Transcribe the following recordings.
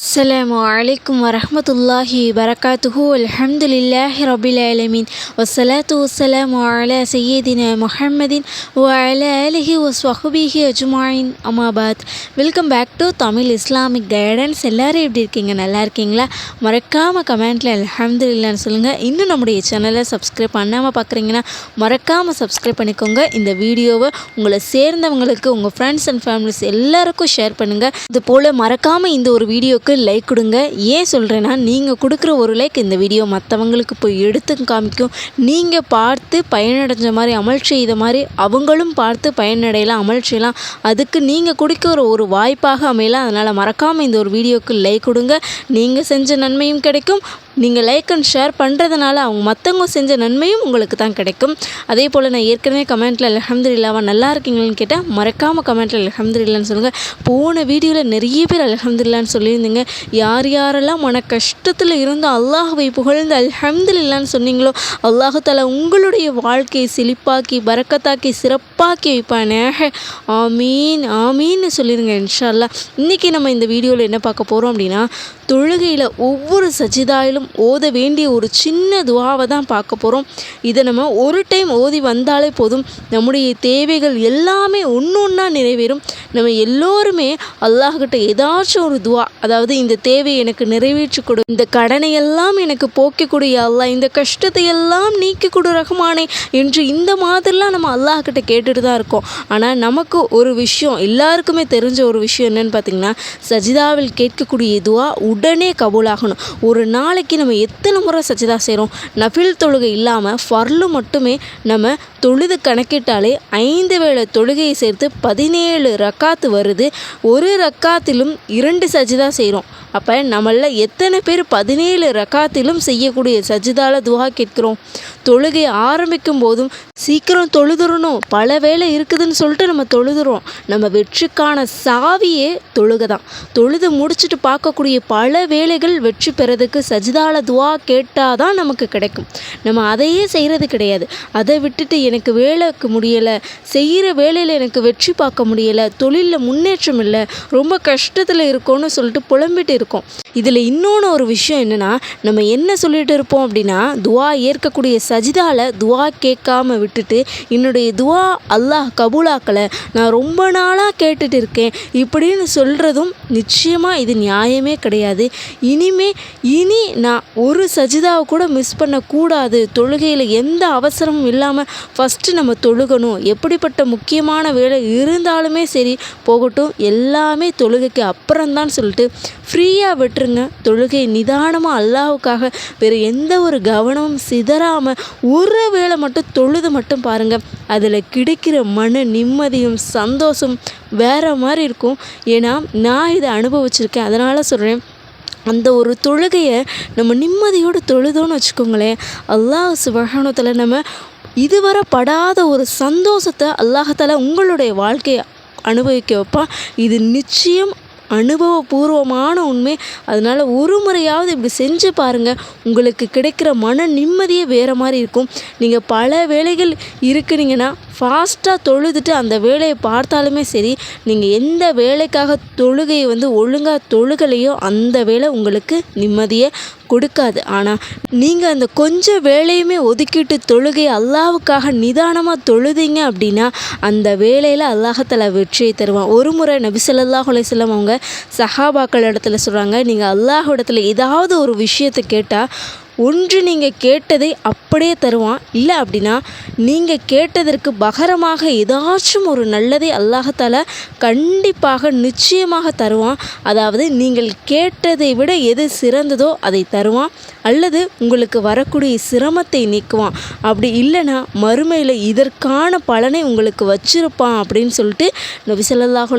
السلام عليكم ورحمة الله وبركاته الحمد لله رب العالمين والصلاة والسلام على سيدنا محمد وعلى آله وصحبه أجمعين أما بعد welcome back to Tamil Islamic guidance எல்லோரும் எப்படி இருக்கீங்க நல்லா இருக்கீங்களா மறக்காமல் கமெண்ட்டில் அல்ஹம்துலில்லான்னு சொல்லுங்கள் இன்னும் நம்முடைய சேனலை சப்ஸ்கிரைப் பண்ணாமல் பார்க்குறீங்கன்னா மறக்காமல் சப்ஸ்கிரைப் பண்ணிக்கோங்க இந்த வீடியோவை உங்களை சேர்ந்தவங்களுக்கு உங்கள் ஃப்ரெண்ட்ஸ் அண்ட் ஃபேமிலிஸ் எல்லாருக்கும் ஷேர் பண்ணுங்கள் இது போல் மறக்காமல் இந்த ஒரு வீடியோவுக்கு லைக் கொடுங்க. ஏன் சொல்கிறேன்னா நீங்கள் கொடுக்குற ஒரு லைக் இந்த வீடியோ மற்றவங்களுக்கு போய் எடுத்து காமிக்கும். நீங்கள் பார்த்து பயனடைஞ்ச மாதிரி அமல் செய்த மாதிரி அவங்களும் பார்த்து பயனடையலாம் அமல் செய்யலாம். அதுக்கு நீங்கள் கொடுக்குற ஒரு வாய்ப்பாக அமையலாம் அதனால் மறக்காமல் இந்த ஒரு வீடியோவுக்கு லைக் கொடுங்க. நீங்கள் செஞ்ச நன்மையும் கிடைக்கும். நீங்கள் லைக் அண்ட் ஷேர் பண்ணுறதுனால அவங்க மற்றவங்க செஞ்ச நன்மையும் உங்களுக்கு தான் கிடைக்கும். அதே போல் நான் ஏற்கனவே கமெண்ட்டில் அலமதுல்லாவா நல்லா இருக்கீங்களான்னு கேட்டால் மறக்காமல் கமெண்ட்டில் அலமதுல்லான்னு சொல்லுங்கள் போன வீடியோவில் நிறைய பேர் அலமதுல்லான்னு சொல்லியிருந்தீங்க. யார் யாரெல்லாம் மன கஷ்டத்தில் இருந்து அல்லாஹுவை புகழ்ந்து அல்ஹம்துலில்லான்னு சொன்னீங்களோ அல்லாஹு தாலா உங்களுடைய வாழ்க்கையை செழிப்பாக்கி பறக்கத்தாக்கி சிறப்பாக்கி வைப்பானேக. ஆமீன் ஆமீன்னு சொல்லிடுங்க இன்ஷா இன்றைக்கி நம்ம இந்த வீடியோவில் என்ன பார்க்க போகிறோம் அப்படின்னா தொழுகையில் ஒவ்வொரு சஜிதாயிலும் ஓத வேண்டிய ஒரு சின்ன துவாவை தான் பார்க்க போகிறோம் இதை நம்ம ஒரு டைம் ஓதி வந்தாலே போதும். நம்முடைய தேவைகள் எல்லாமே ஒன்று ஒன்றா நிறைவேறும். நம்ம எல்லோருமே அல்லாஹ்கிட்ட ஏதாச்சும் ஒரு துவா அதாவது இந்த தேவையை எனக்கு நிறைவேற்றி கொடு இந்த கடனை எல்லாம் எனக்கு போக்கி கொடு அல்லாஹ் இந்த கஷ்டத்தை எல்லாம் நீக்கி கொடு ரஹ்மானே என்று இந்த மாதிரிலாம் நம்ம அல்லாஹ்கிட்ட கேட்டுட்டு தான் இருக்கோம். ஆனால் நமக்கு ஒரு விஷயம் எல்லாருக்குமே தெரிஞ்ச ஒரு விஷயம் என்னென்னு பார்த்தீங்கன்னா சஜிதாவில் கேட்கக்கூடிய துவா உடனே கபூலாகணும். ஒரு நாளைக்கு நம்ம எத்தனை முறை சஜிதா செய்கிறோம் நஃபில் தொழுகை இல்லாமல் ஃபர்லு மட்டுமே நம்ம தொழுது கணக்கிட்டாலே ஐந்து வேளை தொழுகையை சேர்த்து பதினேழு ரக்காத்து வருது. ஒரு ரக்காத்திலும் இரண்டு சஜிதா செய்கிறோம் அப்போ நம்மள எத்தனை பேர் பதினேழு ரக்காத்திலும் செய்யக்கூடிய சஜிதால துவா கேட்கிறோம். தொழுகை ஆரம்பிக்கும் போதும் சீக்கிரம் தொழுதுறணும். பல வேலை இருக்குதுன்னு சொல்லிட்டு நம்ம தொழுதுறோம். நம்ம வெற்றிக்கான சாவியே தொழுகை தான் தொழுது முடிச்சுட்டு பார்க்கக்கூடிய பல வேலைகள் வெற்றி பெறதுக்கு சஜிதா சஜிதால துவா கேட்டால் தான் நமக்கு கிடைக்கும். நம்ம அதையே செய்கிறது கிடையாது. அதை விட்டுட்டு எனக்கு வேலைக்கு முடியலை செய்கிற வேலையில் எனக்கு வெற்றி பார்க்க முடியலை தொழிலில் முன்னேற்றம் இல்லை ரொம்ப கஷ்டத்தில் இருக்கோன்னு சொல்லிட்டு புலம்பிட்டு இருக்கோம். இதில் இன்னொன்று ஒரு விஷயம் என்னென்னா நம்ம என்ன சொல்லிட்டு இருப்போம் அப்படின்னா துவா ஏற்கக்கூடிய சஜிதாவில் துவா கேட்காம விட்டுட்டு என்னுடைய துவா அல்லாஹ் கபூலாக்கலை நான் ரொம்ப நாளாக கேட்டுட்டு இருக்கேன். இப்படின்னு சொல்கிறதும் நிச்சயமாக இது நியாயமே கிடையாது. இனிமே இனி நான் ஒரு சஜிதாவை கூட மிஸ் பண்ணக்கூடாது. தொழுகையில் எந்த அவசரமும் இல்லாமல் ஃபஸ்ட்டு நம்ம தொழுகணும். எப்படிப்பட்ட முக்கியமான வேலை இருந்தாலுமே சரி போகட்டும் எல்லாமே தொழுகைக்கு அப்புறம்தான் சொல்லிட்டு ஃப்ரீயாக விட்டுருங்க. தொழுகை நிதானமாக அல்லாவுக்காக வேறு எந்த ஒரு கவனமும் சிதறாமல் ஒரு வேளை மட்டும் தொழுது மட்டும் பாருங்கள் அதில் கிடைக்கிற மன நிம்மதியும் சந்தோஷம் வேறு மாதிரி இருக்கும். ஏன்னா நான் இதை அனுபவிச்சிருக்கேன். அதனால் சொல்கிறேன் அந்த ஒரு தொழுகையை நம்ம நிம்மதியோடு தொழுதோன்னு வச்சுக்கோங்களேன் அல்லாஹ் சுபஹானத்தில் நம்ம இதுவரை படாத ஒரு சந்தோஷத்தை அல்லாஹத்தால் உங்களுடைய வாழ்க்கையை அனுபவிக்க வைப்பான் இது நிச்சயம் அனுபவபூர்வமான உண்மை. அதனால் ஒரு முறையாவது இப்படி செஞ்சு பாருங்கள் உங்களுக்கு கிடைக்கிற மன நிம்மதியே வேறு மாதிரி இருக்கும். நீங்கள் பல வேலைகள் இருக்கிறீங்கன்னா ஃபாஸ்ட்டாக தொழுதுட்டு அந்த வேலையை பார்த்தாலுமே சரி நீங்கள் எந்த வேலைக்காக தொழுகையை வந்து ஒழுங்காக தொழுகலையோ அந்த வேலை உங்களுக்கு நிம்மதியை கொடுக்காது. ஆனால் நீங்கள் அந்த கொஞ்சம் வேலையுமே ஒதுக்கிட்டு தொழுகை அல்லாவுக்காக நிதானமாக தொழுதிங்க அப்படின்னா அந்த வேலையில் அல்லாஹத்தில் வெற்றியை தருவான். ஒரு முறை நபிசல்லாஹ் அலையம் அவங்க சஹாபாக்கள் இடத்துல சொல்கிறாங்க நீங்கள் அல்லாஹ் இடத்துல ஏதாவது ஒரு விஷயத்தை கேட்டால் ஒன்று நீங்கள் கேட்டதை அப்படியே தருவான். இல்லை அப்படின்னா நீங்கள் கேட்டதற்கு பகரமாக ஏதாச்சும் ஒரு நல்லதை அல்லாஹால கண்டிப்பாக நிச்சயமாக தருவான். அதாவது நீங்கள் கேட்டதை விட எது சிறந்ததோ அதை தருவான். அல்லது உங்களுக்கு வரக்கூடிய சிரமத்தை நீக்குவான். அப்படி இல்லைன்னா மறுமையில் இதற்கான பலனை உங்களுக்கு வச்சிருப்பான் அப்படின்னு சொல்லிட்டு நபி ஸல்லல்லாஹு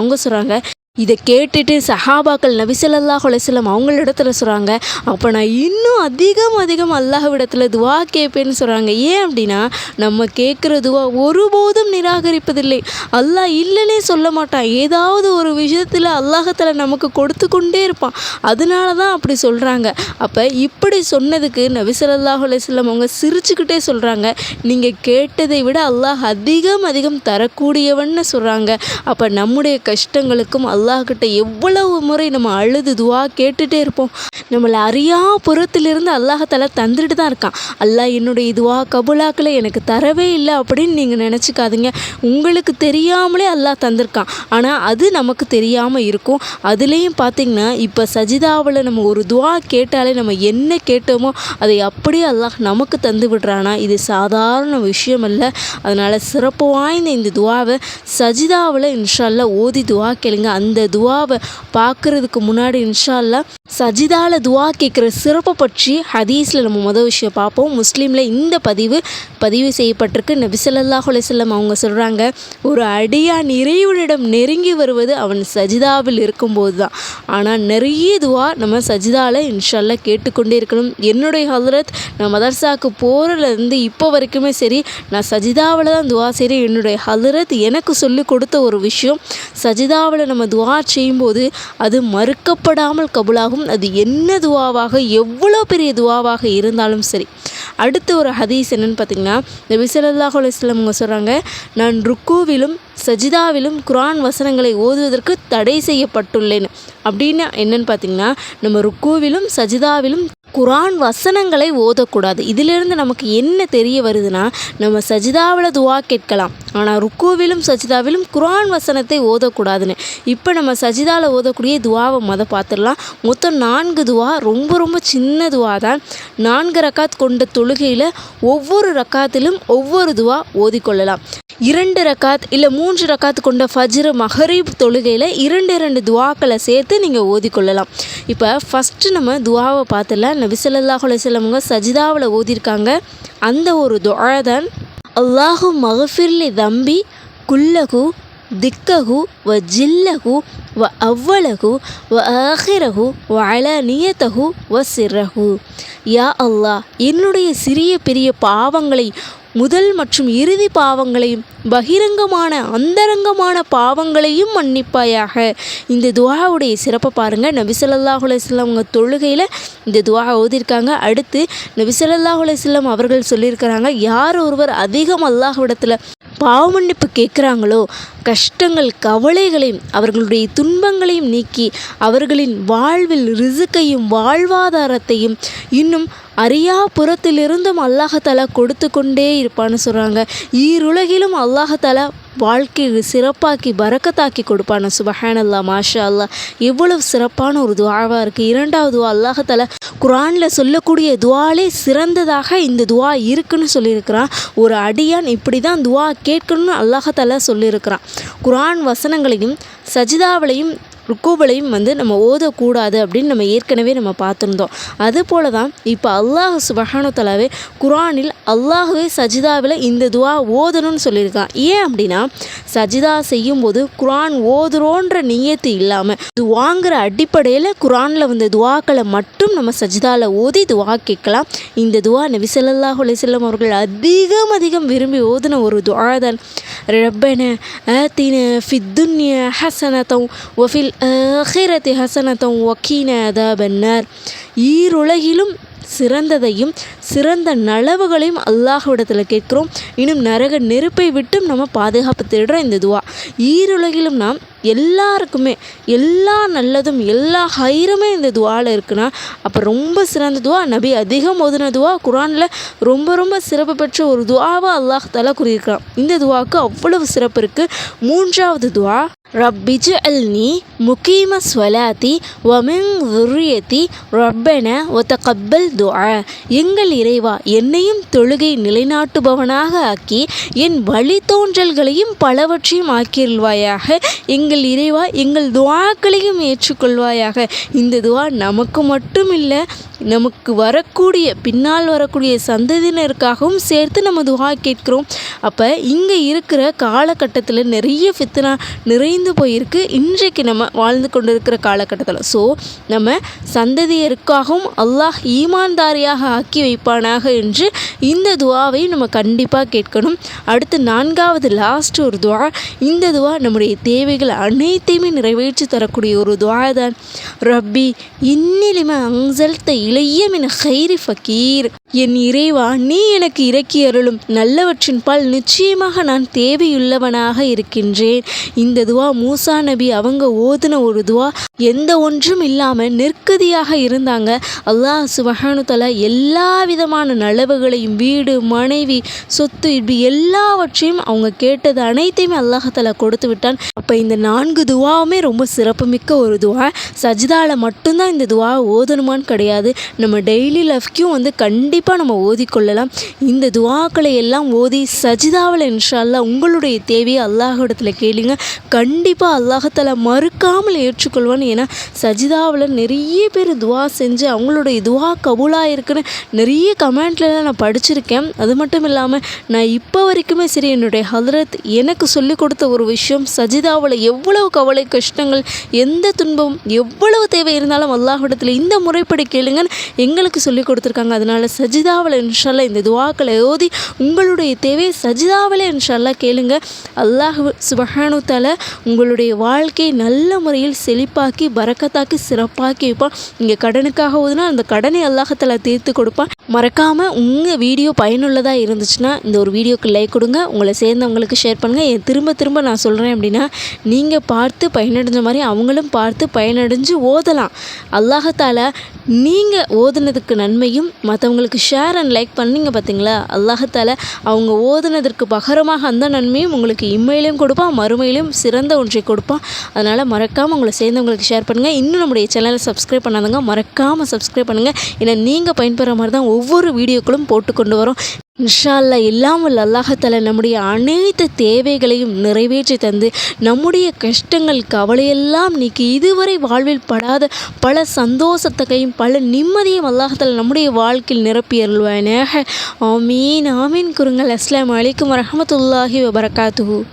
அவங்க சொல்கிறாங்க இதை கேட்டுட்டு சஹாபாக்கள் நபிசல்லாஹ் அலையம் அவங்களிடத்துல சொல்கிறாங்க அப்போ நான் இன்னும் அதிகம் அதிகம் அல்லாஹ்விடத்தில் துவா கேட்பேன்னு சொல்கிறாங்க ஏன் அப்படின்னா நம்ம கேட்குற துவா ஒருபோதும் நிராகரிப்பதில்லை. அல்லாஹ் இல்லைன்னே சொல்ல மாட்டான். ஏதாவது ஒரு விஷயத்தில் அல்லாஹத்தில் நமக்கு கொடுத்து கொண்டே இருப்பான். அதனால தான் அப்படி சொல்கிறாங்க அப்போ இப்படி சொன்னதுக்கு நபிசல்லாஹ் அலையம் அவங்க சிரிச்சுக்கிட்டே சொல்கிறாங்க நீங்கள் கேட்டதை விட அல்லாஹ் அதிகம் அதிகம் தரக்கூடியவன்னு சொல்கிறாங்க அப்போ நம்முடைய கஷ்டங்களுக்கும் அல்லாஹ் அல்லாஹ்கிட்ட எவ்வளவு முறை நம்ம அழுது துவா கேட்டுகிட்டே இருப்போம். நம்மளை அறியா புறத்திலிருந்து அல்லாஹால தந்துட்டு தான் இருக்கான். அல்லாஹ் என்னுடைய இதுவாக கபுலாக்களை எனக்கு தரவே இல்லை அப்படின்னு நீங்கள் நினச்சிக்காதீங்க. உங்களுக்கு தெரியாமலே அல்லாஹ் தந்திருக்கான். ஆனால் அது நமக்கு தெரியாமல் இருக்கும். அதுலேயும் பார்த்திங்கன்னா இப்போ சஜிதாவில் நம்ம ஒரு துவா கேட்டாலே நம்ம என்ன கேட்டோமோ அதை அப்படியே அல்லாஹ் நமக்கு தந்து விடுறானா? இது சாதாரண விஷயம் இல்லை அதனால் சிறப்பு வாய்ந்த இந்த துவாவை சஜிதாவில் இன்ஷால்ல ஓதி துவா கேளுங்க. அந்த துவாவை பார்க்குறதுக்கு முன்னாடி இன்ஷால்லா சஜிதாவில் துவா கேட்குற சிறப்பை பற்றி ஹதீஸில் நம்ம மொதல் விஷயம் பார்ப்போம். முஸ்லீமில் இந்த பதிவு பதிவு செய்யப்பட்டிருக்கு. நபிசல்லா ஹுலேசல்லம் அவங்க சொல்கிறாங்க ஒரு அடியான் இறைவனிடம் நெருங்கி வருவது அவன் சஜிதாவில் இருக்கும்போது தான். ஆனால் நிறைய துவா நம்ம சஜிதாவில் இன்ஷால்லா கேட்டுக்கொண்டே இருக்கணும். என்னுடைய ஹலரத் நான் மதர்சாவுக்கு போகிறதுலேருந்து இப்போ வரைக்குமே சரி நான் சஜிதாவில் தான் துவா செய்கிறேன் என்னுடைய ஹலரத் எனக்கு சொல்லி கொடுத்த ஒரு விஷயம் சஜிதாவில் நம்ம துவா துவா செய்யும்போது அது மறுக்கப்படாமல் கபுலாகும். அது என்ன துவாவாக எவ்வளோ பெரிய துவாவாக இருந்தாலும் சரி. அடுத்து ஒரு ஹதீஸ் என்னென்னு பார்த்தீங்கன்னா இந்த விசலல்லாஹ் அலைஹி சொல்கிறாங்க நான் ருக்குவிலும் சஜிதாவிலும் குரான் வசனங்களை ஓதுவதற்கு தடை செய்யப்பட்டுள்ளேன். அப்படின்னு என்னென்னு பார்த்தீங்கன்னா நம்ம ருக்குவிலும் சஜிதாவிலும் குரான் வசனங்களை ஓதக்கூடாது. இதிலிருந்து நமக்கு என்ன தெரிய வருதுன்னா நம்ம சஜிதாவில் துவா கேட்கலாம். ஆனால் ருக்குவிலும் சஜிதாவிலும் குரான் வசனத்தை ஓதக்கூடாதுன்னு. இப்போ நம்ம சஜிதாவில் ஓதக்கூடிய துவாவை மொத பார்த்துடலாம் மொத்தம் நான்கு துவா ரொம்ப ரொம்ப சின்ன துவா தான் நான்கு ரக்காத் கொண்ட தொழுகையில் ஒவ்வொரு ரக்காத்திலும் ஒவ்வொரு துவா ஓதிக்கொள்ளலாம். இரண்டு ரக்காத் இல்லை மூன்று ரக்காத் கொண்ட ஃபஜ்ரு மஹரீப் தொழுகையில் இரண்டு இரண்டு துவாக்களை சேர்த்து நீங்கள் ஓதிக்கொள்ளலாம். இப்போ ஃபஸ்ட்டு நம்ம துவாவை பார்த்துடலாம் நபிசல்லாஹ் ஸல்லல்லாஹு சஜிதாவில் ஓதியிருக்காங்க. அந்த ஒரு துவா தான் அல்லாஹு மகஃபிர்லி தம்பி குல்லகு திக்ககு வ ஜில்லகு வ அவ்வளகு வ ஆஹிரகு வ அலனியத்தகு வ சிறகு யா அல்லாஹ் என்னுடைய சிறிய பெரிய பாவங்களை முதல் மற்றும் இறுதி பாவங்களையும் பகிரங்கமான அந்தரங்கமான பாவங்களையும் மன்னிப்பாயாக. இந்த துவாவுடைய சிறப்பை பாருங்கள் நபிசல்லாஹ் ஸல்லல்லாஹு அவங்க தொழுகையில் இந்த துவா ஓதியிருக்காங்க. அடுத்து நபிசல்லாஹ் ஸல்லல்லாஹு அவர்கள் சொல்லியிருக்கிறாங்க யார் ஒருவர் அதிகம் அல்லாஹ்விடத்தில் பாவ மன்னிப்பு கேட்குறாங்களோ கஷ்டங்கள் கவலைகளையும் அவர்களுடைய துன்பங்களையும் நீக்கி அவர்களின் வாழ்வில் ரிசுக்கையும் வாழ்வாதாரத்தையும் இன்னும் அறியா புறத்திலிருந்தும் அல்லாஹாலா கொடுத்து கொண்டே இருப்பான்னு சொல்கிறாங்க ஈருலகிலும் அல்லாஹாலா வாழ்க்கையை சிறப்பாக்கி பறக்கத்தாக்கி கொடுப்பான சுபஹானல்லா மாஷா அல்லா எவ்வளவு சிறப்பான ஒரு துவாவாக இருக்குது இரண்டாவது துவா அல்லாஹால குரானில் சொல்லக்கூடிய துவாலே சிறந்ததாக இந்த துவா இருக்குன்னு சொல்லியிருக்கிறான். ஒரு அடியான் இப்படி தான் துவா கேட்கணும்னு அல்லாஹால சொல்லியிருக்கிறான். குரான் வசனங்களையும் சஜிதாவிலையும் ருக்குவலையும் வந்து நம்ம ஓதக்கூடாது அப்படின்னு நம்ம ஏற்கனவே நம்ம பார்த்துருந்தோம். அதுபோல தான் இப்போ அல்லாஹ் சுபஹானுத்தலாவே குரானில் அல்லாஹுவே சஜிதாவில் இந்த துவா ஓதணும்னு சொல்லியிருக்கான். ஏன் அப்படின்னா சஜிதா செய்யும்போது குரான் ஓதுறோன்ற நியத்து இல்லாமல் துவாங்கிற அடிப்படையில் குரானில் வந்த துவாக்களை மட்டும் நம்ம சஜிதாவில் ஓதி துவா கேட்கலாம். இந்த துவா நபி ஸல்லல்லாஹு அவர்கள் அதிகம் அதிகம் விரும்பி ஓதின ஒரு துவாதன் ரப்பன ஆத்தின ஃபித் ஹசனத்தம் ஒஃபில் ஆஹிரத்தி ஹசனத்தம் ஒக்கீன அதாபன்னார் ஈருலகிலும் சிறந்ததையும் சிறந்த நலவுகளையும் அல்லாஹ்விடத்தில் கேட்குறோம். இன்னும் நரக நெருப்பை விட்டும் நம்ம பாதுகாப்பு தேடுறோம் இந்த துவா. ஈருலகிலும் நாம் எல்லாருக்குமே எல்லா நல்லதும் எல்லா ஹைருமே இந்த துவாவில் இருக்குன்னா அப்போ ரொம்ப சிறந்த துவா. நபி அதிகம் ஓதுன துவா. குரானில் ரொம்ப ரொம்ப சிறப்பு பெற்ற ஒரு துவாவை அல்லாஹ் தலா கூறியிருக்கிறான். இந்த துவாவுக்கு அவ்வளவு சிறப்பு இருக்குது மூன்றாவது துவா ரப்பிஜ் அல்னி முகீம ஸ்வலாத்தி வமிங் துரியத்தி ரப்பென ஒத்த கப்பல் துஆ. எங்கள் இறைவா என்னையும் தொழுகை நிலைநாட்டுபவனாக ஆக்கி என் வழித்தோன்றல்களையும் பலவற்றையும் ஆக்கியிருவாயாக எங்கள் இறைவா எங்கள் துவாக்களையும் ஏற்றுக்கொள்வாயாக. இந்த துவா நமக்கு மட்டும் இல்லை நமக்கு வரக்கூடிய பின்னால் வரக்கூடிய சந்ததியினருக்காகவும் சேர்த்து நம்ம துவா கேட்குறோம். அப்போ இங்கே இருக்கிற காலகட்டத்தில் நிறைய ஃபித்னா அழிந்து போயிருக்கு. இன்றைக்கு நம்ம வாழ்ந்து கொண்டு இருக்கிற காலகட்டத்தில். ஸோ நம்ம சந்ததியருக்காகவும் அல்லாஹ் ஈமான்தாரியாக ஆக்கி வைப்பானாக என்று இந்த துவாவை நம்ம கண்டிப்பாக கேட்கணும். அடுத்து நான்காவது லாஸ்ட் ஒரு துவா. இந்த துவா நம்முடைய தேவைகள் அனைத்தையுமே நிறைவேற்றி தரக்கூடிய ஒரு துவா தான். ரப்பி இன்னிலிம அங்சல்த இளையம் என ஹைரி ஃபக்கீர் என் இறைவா நீ எனக்கு இறக்கி அருளும். நல்லவற்றின் பால் நிச்சயமாக நான் தேவையுள்ளவனாக இருக்கின்றேன். இந்த துவா மூசா நபி அவங்க ஓதுன ஒரு துவா எந்த ஒன்றும் இல்லாமல் நெற்கதியாக இருந்தாங்க. அல்லாஹ் சுபஹானு தலா எல்லா விதமான நலவுகளையும் வீடு மனைவி சொத்து இப்படி எல்லாவற்றையும் அவங்க கேட்டது அனைத்தையுமே அல்லாஹலா கொடுத்து விட்டான். இப்போ இந்த நான்கு துவாவுமே ரொம்ப சிறப்புமிக்க ஒரு துவா. சஜிதாவில் மட்டும்தான் இந்த துவா ஓதணுமான்னு கிடையாது. நம்ம டெய்லி லைஃப்க்கும் வந்து கண்டிப்பாக நம்ம ஓதிக்கொள்ளலாம் இந்த துவாக்களை எல்லாம் ஓதி சஜிதாவில் இன்ஷால்லா உங்களுடைய தேவையை அல்லாஹிடத்தில் கேளுங்க. கண்டிப்பாக அல்லாஹத்தில் மறுக்காமல் ஏற்றுக்கொள்வான். ஏன்னா சஜிதாவில் நிறைய பேர் துவா செஞ்சு அவங்களுடைய துவா கபூலாக இருக்குன்னு நிறைய கமெண்ட்லலாம் நான் படிச்சிருக்கேன். அது மட்டும் இல்லாமல் நான் இப்போ வரைக்குமே சரி என்னுடைய ஹலரத் எனக்கு சொல்லிக் கொடுத்த ஒரு விஷயம் சஜிதாவில் எவ்வளவு கவலை கஷ்டங்கள் எந்த துன்பம் எவ்வளவு தேவை இருந்தாலும் அல்லாஹிடத்தில் இந்த முறைப்படி கேளுங்கன்னு எங்களுக்கு சொல்லி கொடுத்துருக்காங்க. அதனால சஜிதாவில் இன்ஷால்லா இந்த துவாக்களை ஓதி உங்களுடைய தேவையை சஜிதாவளை இன்ஷால்லா கேளுங்க. அல்லாஹ் சுபஹானு உங்களுடைய வாழ்க்கையை நல்ல முறையில் செழிப்பாக்கி பறக்கத்தாக்கி சிறப்பாக்கி வைப்பான். இங்கே கடனுக்காக ஓதுனா அந்த கடனை அல்லாஹத்தில் தீர்த்து கொடுப்பான். மறக்காமல் உங்கள் வீடியோ பயனுள்ளதாக இருந்துச்சுன்னா இந்த ஒரு வீடியோக்கு லைக் கொடுங்க. உங்களை சேர்ந்தவங்களுக்கு ஷேர் பண்ணுங்கள் என் திரும்ப திரும்ப நான் சொல்கிறேன் அப்படின்னா நீங்கள் பார்த்து பயனடைஞ்ச மாதிரி அவங்களும் பார்த்து பயனடைஞ்சு ஓதலாம். அல்லாஹத்தால் நீங்கள் ஓதுனதுக்கு நன்மையும் மற்றவங்களுக்கு ஷேர் அண்ட் லைக் பண்ணீங்க பார்த்தீங்களா அல்லாஹத்தால் அவங்க ஓதுனதற்கு பகரமாக அந்த நன்மையும் உங்களுக்கு இம்மையிலையும் கொடுப்பான் மறுமையிலும் சிறந்த ஒன்றை கொடுப்பான். அதனால் மறக்காமல் உங்களை சேர்ந்தவங்களுக்கு ஷேர் பண்ணுங்கள் இன்னும் நம்முடைய சேனலை சப்ஸ்கிரைப் பண்ணாதவங்க மறக்காமல் சப்ஸ்கிரைப் பண்ணுங்கள் ஏன்னா நீங்கள் பயன்பெற மாதிரி தான் ஒவ்வொரு வீடியோக்களும் போட்டு கொண்டு வரோம். இன்ஷா அல்லாஹ் எல்லாம் அல்லாஹத்தால நம்முடைய அனைத்து தேவைகளையும் நிறைவேற்றி தந்து நம்முடைய கஷ்டங்கள் கவலையெல்லாம் நீக்கி இதுவரை வாழ்வில் படாத பல சந்தோஷத்தையும் பல நிம்மதியும் அல்லாஹத்தால நம்முடைய வாழ்க்கையில் நிரப்பி அருள்வானாக. ஆமீன் ஆமீன். குருங்கள் அஸ்லாம் அலைக்கும் வரமத்துல்லாஹி வபரகாத்துஹு.